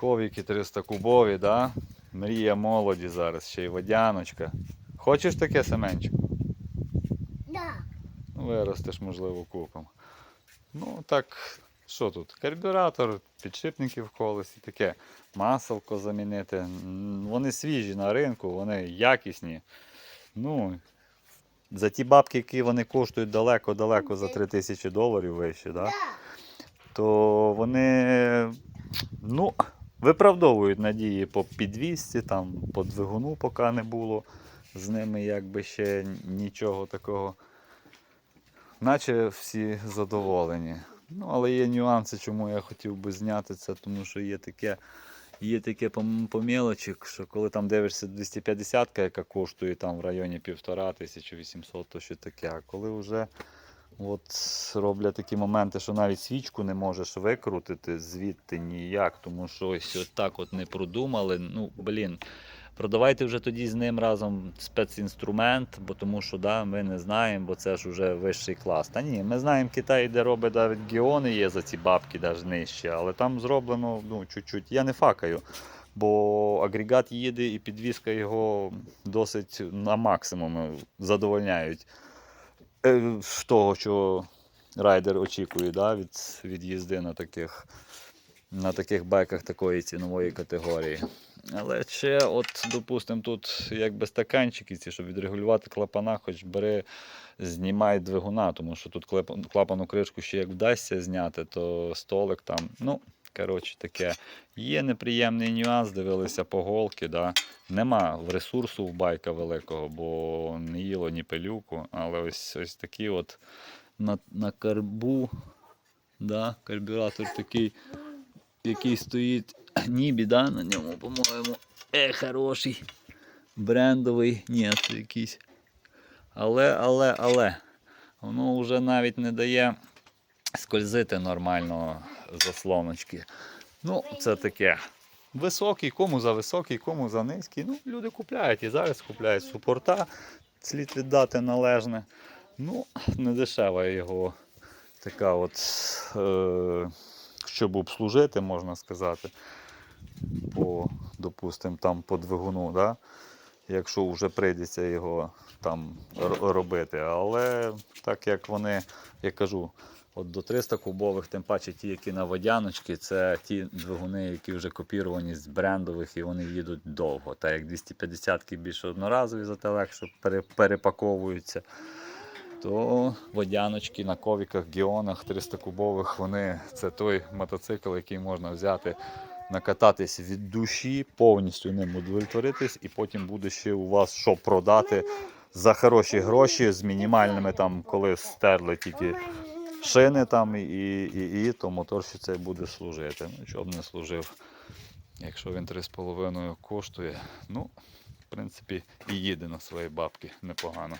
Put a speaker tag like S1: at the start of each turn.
S1: Ковіки 300 кубові, да? Мрія молоді зараз, ще й водяночка. Хочеш таке Семенчик?
S2: Да.
S1: Ну, Виростеш, можливо, купимо. Ну, так, що тут? Карбюратор, підшипники в колесі, таке маселко замінити. Вони свіжі на ринку, вони якісні. Ну, за ті бабки, які вони коштують далеко-далеко за 3 тисячі доларів вище, да?
S2: Да.
S1: то вони ну, виправдовують надії по підвісці, там, по двигуну, поки не було. З ними якби ще нічого такого. Наче всі задоволені. Ну, але є нюанси, чому я хотів би зняти це, тому що є таке, є таке по, по що коли там дивишся 250, яка коштує там в районі 1500-1800, то що таке. А коли вже от роблять такі моменти, що навіть свічку не можеш викрутити звідти ніяк, тому що ось от так от не продумали. Ну, блін. Продавайте вже тоді з ним разом спецінструмент, бо тому що да, ми не знаємо, бо це ж вже вищий клас. Та ні, ми знаємо Китай, де робить навіть геони є за ці бабки, навіть нижче, але там зроблено ну, чуть-чуть. Я не факаю, бо агрегат їде і підвізка його досить на максимум задовольняють з того, що райдер очікує да, від, від їзди на таких, на таких байках такої цінової категорії. Але ще, от, допустимо, тут якби стаканчики ці, щоб відрегулювати клапана, хоч бери, знімай двигуна, тому що тут клапану кришку ще як вдасться зняти, то столик там, ну, коротше таке. Є неприємний нюанс, дивилися по голки, да. нема ресурсу в байка великого, бо не їло ні пилюку, але ось, ось такі от на, на карбу, да, карбюратор такий, який стоїть Нібі, да, на ньому, по-моєму. Е, хороший. Брендовий. Ні, це якийсь. Але, але, але. Воно вже навіть не дає скользити нормально заслоночки. Ну, це таке. Високий, кому за високий, кому за низький. Ну, люди купляють і зараз купляють супорта. Слід віддати належне. Ну, не дешева його така от, е, щоб обслужити, можна сказати по, допустим, там по двигуну, да? якщо вже прийдеться його там робити. Але так як вони, я кажу, от до 300 кубових, тим паче ті, які на водяночки, це ті двигуни, які вже копіровані з брендових і вони їдуть довго. Так як 250-ки більше одноразові, зате легше пере- перепаковуються. То водяночки на ковіках, геонах 300 кубових, вони це той мотоцикл, який можна взяти накататись від душі, повністю ним удовлетворитись, і потім буде ще у вас що продати за хороші гроші з мінімальними там, коли стерли тільки шини там і, і, і то мотор ще цей буде служити. Ну, Щоб не служив, якщо він 3,5 коштує. Ну, в принципі, і їде на свої бабки непогано.